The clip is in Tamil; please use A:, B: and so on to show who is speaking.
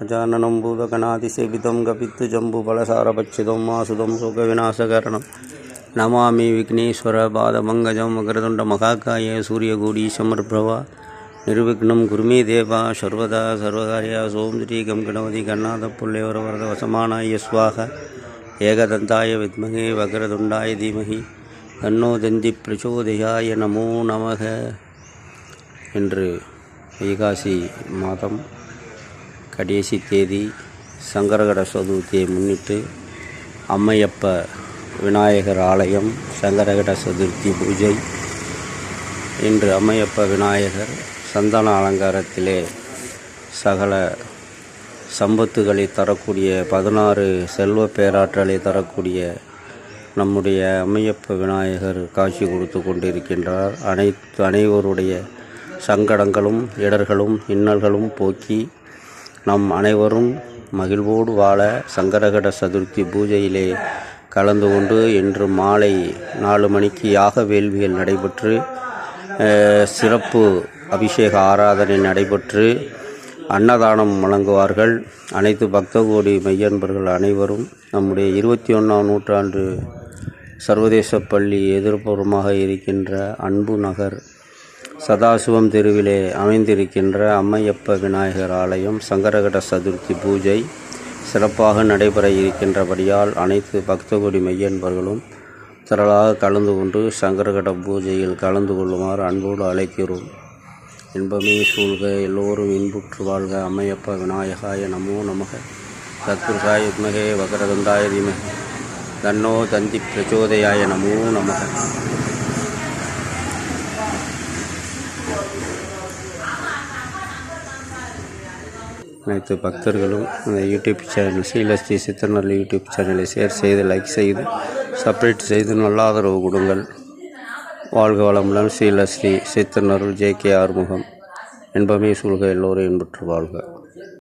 A: गजाननं भूतगणातिसेवितं गपित्तजम्बुफलसारभक्षितं मासुदं शोकविनाशकरणं नमामि विघ्नेश्वरपादपङ्कजं मकरदुण्डमहाकाय सूर्यकोडीशमर्भवा निर्विघ्नं कुरु मे देवा सर्वदा सर्वकार्यासु ओं श्रीकं गणपति गणाथपुल्लेवरवरद वसमानाय स्वाहा ஏகதந்தாய வித்மகே வக்ரதுண்டாய தீமகி தன்னோ தந்தி பிரச்சோதயாய நமோ நமக என்று வைகாசி மாதம் கடைசி தேதி சங்கரகட சதுர்த்தியை முன்னிட்டு அம்மையப்ப விநாயகர் ஆலயம் சங்கரகட சதுர்த்தி பூஜை இன்று அம்மையப்ப விநாயகர் சந்தன அலங்காரத்திலே சகல சம்பத்துகளை தரக்கூடிய பதினாறு செல்வ பேராற்றலை தரக்கூடிய நம்முடைய அம்மையப்ப விநாயகர் காட்சி கொடுத்து கொண்டிருக்கின்றார். அனைத்து அனைவருடைய சங்கடங்களும் இடர்களும் இன்னல்களும் போக்கி நம் அனைவரும் மகிழ்வோடு வாழ சங்கரகட சதுர்த்தி பூஜையிலே கலந்து கொண்டு இன்று மாலை நாலு மணிக்கு யாக வேள்விகள் நடைபெற்று சிறப்பு அபிஷேக ஆராதனை நடைபெற்று அன்னதானம் வழங்குவார்கள். அனைத்து பக்த கோடி மையன்பர்கள் அனைவரும் நம்முடைய இருபத்தி ஒன்றாம் நூற்றாண்டு சர்வதேச பள்ளி எதிர்ப்புறமாக இருக்கின்ற அன்பு நகர் சதாசிவம் தெருவிலே அமைந்திருக்கின்ற அம்மையப்ப விநாயகர் ஆலயம் சங்கரகட சதுர்த்தி பூஜை சிறப்பாக நடைபெற இருக்கின்றபடியால் அனைத்து பக்தகுடி மையன்பர்களும் திரளாக கலந்து கொண்டு சங்கரகட பூஜையில் கலந்து கொள்ளுமாறு அன்போடு அழைக்கிறோம். இன்பமே சூழ்க எல்லோரும் இன்புற்று வாழ்க. அம்மையப்ப விநாயகாய நமோ நமக. தத்புருஷாய வித்மகே வகரதந்தாய தீமகே. தன்னோ தந்தி பிரச்சோதையாய நமோ நமக. அனைத்து பக்தர்களும் இந்த YouTube channel Srilasri Siddhanalli YouTube சேனலை ஷேர் செய்து லைக் செய்து சப்ரேட் செய்து நல்ல ஆதரவு கொடுங்கள். வாழ்க வளமுடன் ஸ்ரீலஸ்ரீ சித்தனருள் ஜே கே ஆறுமுகம். என்பமே சூழ்க எல்லோரும் என்பற்று வாழ்க.